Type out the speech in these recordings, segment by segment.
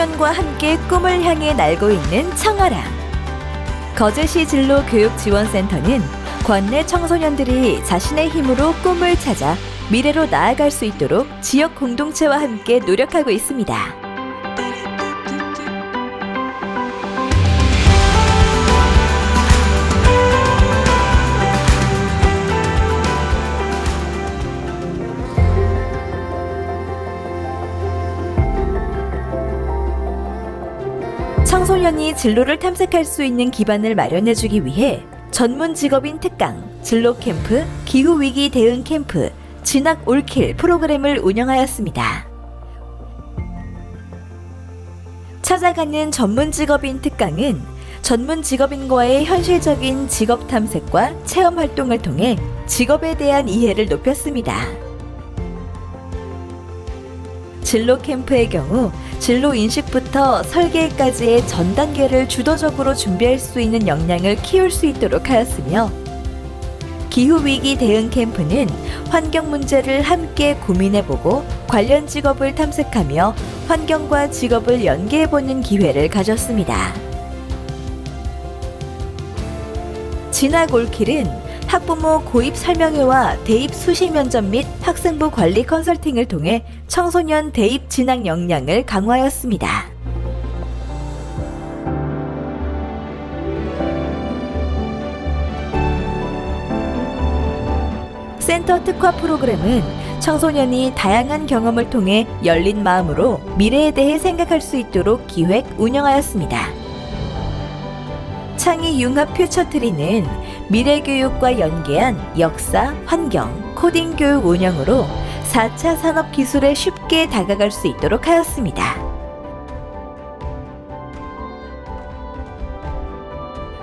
청소년과 함께 꿈을 향해 날고 있는 청아람. 거제시 진로 교육 지원센터는 관내 청소년들이 자신의 힘으로 꿈을 찾아 미래로 나아갈 수 있도록 지역 공동체와 함께 노력하고 있습니다. 청소년이 진로를 탐색할 수 있는 기반을 마련해주기 위해 전문 직업인 특강, 진로 캠프, 기후 위기 대응 캠프, 진학 올킬 프로그램을 운영하였습니다. 찾아가는 전문 직업인 특강은 전문 직업인과의 현실적인 직업 탐색과 체험 활동을 통해 직업에 대한 이해를 높였습니다. 진로 캠프의 경우 진로 인식부터 설계까지의 전 단계를 주도적으로 준비할 수 있는 역량을 키울 수 있도록 하였으며 기후 위기 대응 캠프는 환경 문제를 함께 고민해보고 관련 직업을 탐색하며 환경과 직업을 연계해보는 기회를 가졌습니다. 진학 올킬은 학부모 고입 설명회와 대입 수시 면접 및 학생부 관리 컨설팅을 통해 청소년 대입 진학 역량을 강화하였습니다. 센터 특화 프로그램은 청소년이 다양한 경험을 통해 열린 마음으로 미래에 대해 생각할 수 있도록 기획 운영하였습니다. 창의 융합 퓨처트리는 미래 교육과 연계한 역사, 환경, 코딩 교육 운영으로 4차 산업 기술에 쉽게 다가갈 수 있도록 하였습니다.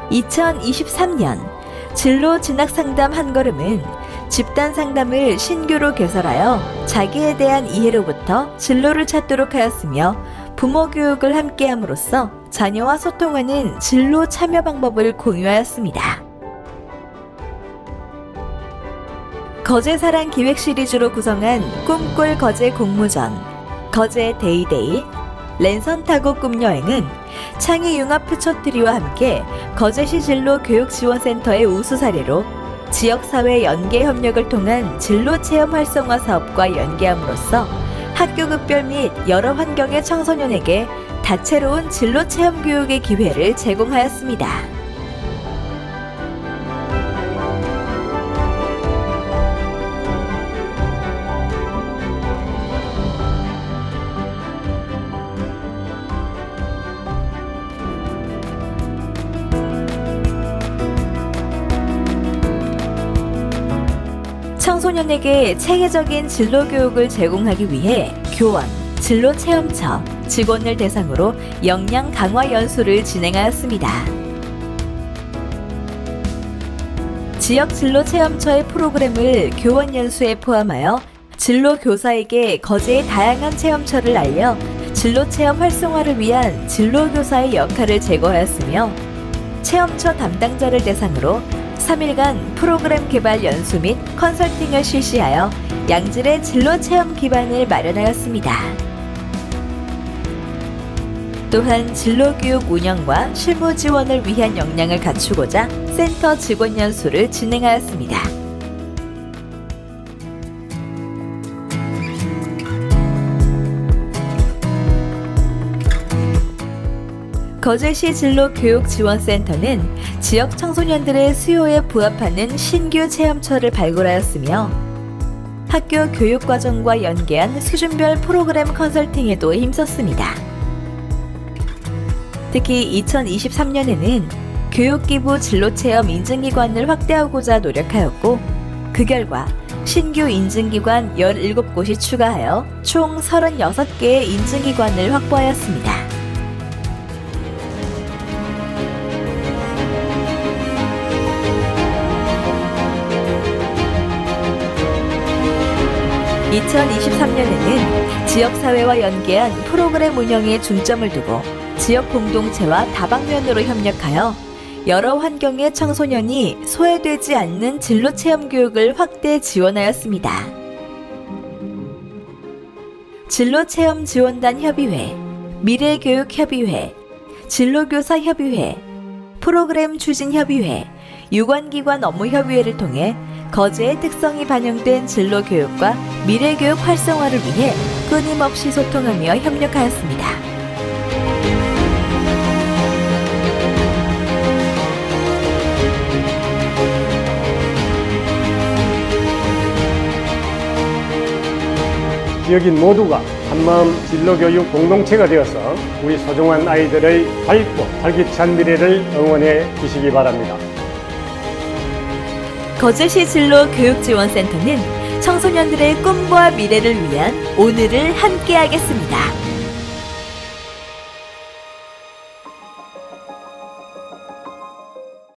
2023년 진로 진학 상담 한 걸음은 집단 상담을 신규로 개설하여 자기에 대한 이해로부터 진로를 찾도록 하였으며 부모 교육을 함께 함으로써 자녀와 소통하는 진로 참여 방법을 공유하였습니다. 거제 사랑 기획 시리즈로 구성한 꿈꿀 거제 공모전, 거제 데이데이, 랜선 타고 꿈여행은 창의 융합 퓨처트리와 함께 거제시 진로 교육지원센터의 우수 사례로 지역사회 연계 협력을 통한 진로 체험 활성화 사업과 연계함으로써 학교 급별 및 여러 환경의 청소년에게 다채로운 진로 체험 교육의 기회를 제공하였습니다. 청소년에게 체계적인 진로 교육을 제공하기 위해 교원, 진로 체험처, 직원을 대상으로 역량 강화 연수를 진행하였습니다. 지역 진로 체험처의 프로그램을 교원 연수에 포함하여 진로 교사에게 거제의 다양한 체험처를 알려 진로 체험 활성화를 위한 진로 교사의 역할을 제거하였으며 체험처 담당자를 대상으로 3일간 프로그램 개발 연수 및 컨설팅을 실시하여 양질의 진로 체험 기반을 마련하였습니다. 또한 진로 교육 운영과 실무 지원을 위한 역량을 갖추고자 센터 직원 연수를 진행하였습니다. 거제시 진로 교육 지원센터는 지역 청소년들의 수요에 부합하는 신규 체험처를 발굴하였으며 학교 교육 과정과 연계한 수준별 프로그램 컨설팅에도 힘썼습니다. 특히 2023년에는 교육기부 진로체험 인증기관을 확대하고자 노력하였고 그 결과 신규 인증기관 17곳이 추가하여 총 36개의 인증기관을 확보하였습니다. (2023년에는) 지역사회와 연계한 프로그램 운영에 중점을 두고 지역 공동체와 다방면으로 협력하여 여러 환경의 청소년이 소외되지 않는 진로 체험 교육을 확대 지원하였습니다. 진로 체험 지원단 협의회, 미래교육 협의회, 진로교사 협의회, 프로그램 추진 협의회, 유관기관 업무 협의회를 통해 거제의 특성이 반영된 진로 교육과 미래 교육 활성화를 위해 끊임없이 소통하며 협력하였습니다. 지역인 모두가 한마음 진로교육 공동체가 되어서 우리 소중한 아이들의 밝고 활기찬 미래를 응원해 주시기 바랍니다. 거제시 진로 교육지원센터는 청소년들의 꿈과 미래를 위한 오늘을 함께하겠습니다.